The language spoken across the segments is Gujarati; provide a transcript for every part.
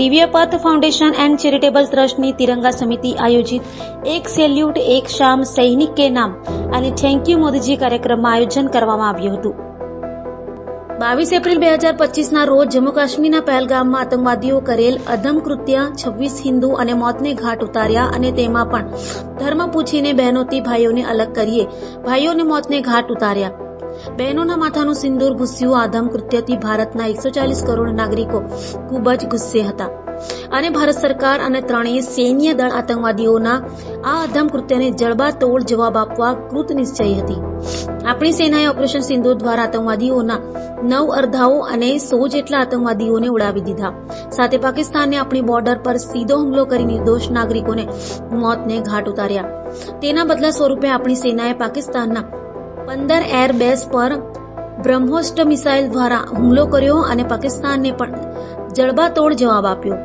દિવ્ય પથ ફાઉન્ડેશન એન્ડ ચેરિટેબલ ટ્રસ્ટની તિરંગા સમિતિ આયોજિત એક સેલ્યુટ, એક શામ સૈનિક કે નામ અને થેન્ક યુ મોદીજી કાર્યક્રમમાં આયોજન કરવામાં આવ્યું હતું. બાવીસ એપ્રિલ બે હજાર પચીસના રોજ જમ્મુ કાશ્મીરના પહેલગામમાં આતંકવાદીઓ કરેલ અધમ કૃત્ય છવ્વીસ હિન્દુ અને મોતને ઘાટ ઉતાર્યા અને તેમાં પણ ધર્મ પૂછીને બહેનોથી ભાઈઓને અલગ કરીએ, ભાઈઓને મોતને ઘાટ ઉતાર્યા. બહેનોના માથાનું સિંદૂર ભૂસ્યું આધમ કૃત્યથી ભારતના એકસો ચાલીસ કરોડ નાગરિકો ખૂબ જ ગુસ્સે હતા. અને ભારત સરકાર અને ત્રણેય સૈન્ય દળ આતંકવાદીઓના આ અધમ કૃત્યને જડબાતોડ જવાબ આપવા કૃત નિશ્ચય હતી. આપણી સેનાએ ઓપરેશન સિંદૂર દ્વારા આતંકવાદીઓના નવ અર્ધાઓ અને સો જેટલા આતંકવાદીઓને ઉડાવી દીધા. સાથે પાકિસ્તાનને આપણી બોર્ડર પર સીધો હુમલો કરી નિર્દોષ નાગરિકોને મોતને ઘાટ ઉતાર્યા. તેના બદલા સ્વરૂપે આપણી સેનાએ પાકિસ્તાનના પંદર એરબેઝ પર બ્રહ્મોસ્ટ મિસાઇલ દ્વારા હુમલો કર્યો અને પાકિસ્તાનને પણ જડબાતોડ જવાબ આપ્યો.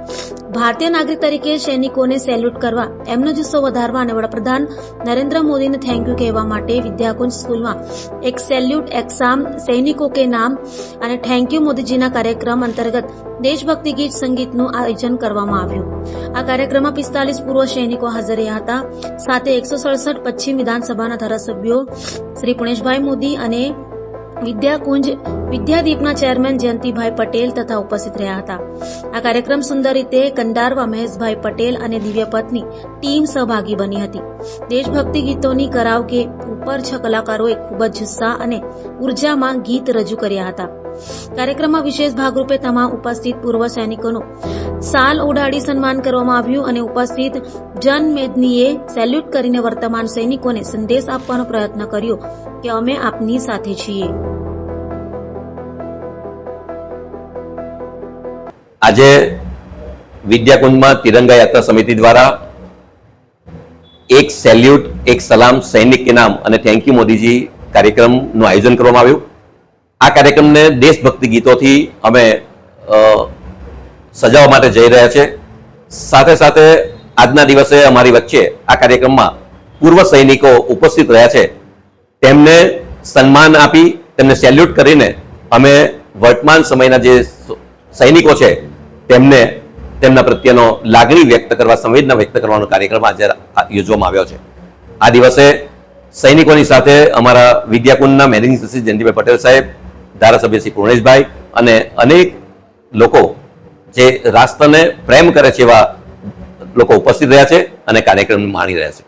ભારતીય નાગરિક તરીકે સૈનિકોને સેલ્યુટ કરવા એમનો જુસ્સો વધારવા અને વડાપ્રધાન નરેન્દ્ર મોદીને થેન્ક યુ કહેવા માટે વિદ્યાકુંજ સ્કૂલમાં એક સેલ્યુટ એક્ઝામ સૈનિકો કે નામ અને થેન્ક યુ મોદીજીના કાર્યક્રમ અંતર્ગત દેશભક્તિ ગીત સંગીતનું આયોજન કરવામાં આવ્યું. આ કાર્યક્રમમાં પિસ્તાલીસ પૂર્વ સૈનિકો હાજર રહ્યા હતા. સાથે એકસો સડસઠ પશ્ચિમ વિધાનસભાના ધારાસભ્યો શ્રી પુણેશભાઈ મોદી અને વિદ્યાકુંજ વિદ્યાદીપના ચેરમેન જયંતિભાઈ પટેલ તથા ઉપસ્થિત રહ્યા હતા. આ કાર્યક્રમ સુંદર રીતે કંડારવા મહેશભાઈ પટેલ અને દિવ્યપથની ટીમ સહભાગી બની હતી. દેશભક્તિ ગીતોની કરાવ કે ઉપર છ કલાકારોએ ખૂબ જ જુસ્સા અને ઉર્જામાં ગીત રજૂ કર્યા હતા. કાર્યક્રમમાં વિશેષ ભાગરૂપે તમામ ઉપસ્થિત પૂર્વ સૈનિકોનું સાલ ઉડાડી સન્માન કરવામાં આવ્યું અને ઉપસ્થિત જનમેદનીએ સેલ્યુટ કરીને વર્તમાન સૈનિકોને સંદેશ આપવાનો પ્રયત્ન કર્યો કે અમે આપની સાથે છીએ. આજે વિદ્યાકુંજમાં તિરંગા યાત્રા સમિતિ દ્વારા એક સેલ્યુટ, એક સલામ સૈનિક ઇનામ અને થેન્ક યુ મોદીજી કાર્યક્રમનું આયોજન કરવામાં આવ્યું. આ કાર્યક્રમને દેશભક્તિ ગીતોથી અમે સજાવવા માટે જઈ રહ્યા છે. સાથે સાથે આજના દિવસે અમારી વચ્ચે આ કાર્યક્રમમાં પૂર્વ સૈનિકો ઉપસ્થિત રહ્યા છે. તેમને સન્માન આપી, તેમને સેલ્યુટ કરીને અમે વર્તમાન સમયના જે સૈનિકો છે, તેમને તેમના પ્રત્યેનો લાગણી વ્યક્ત કરવા, સંવેદના વ્યક્ત કરવાનો કાર્યક્રમ આજે યોજવામાં આવ્યો છે. આ દિવસે સૈનિકોની સાથે અમારા વિદ્યાકુંજના મેનેજિંગ સચિવ જયંતિભાઈ પટેલ સાહેબ ધારાસભ્ય શ્રી પૂર્ણેશભાઈ અને અનેક લોકો જે રાષ્ટ્રને પ્રેમ કરે છે એવા લોકો ઉપસ્થિત રહ્યા છે અને કાર્યક્રમ માણી રહ્યા છે.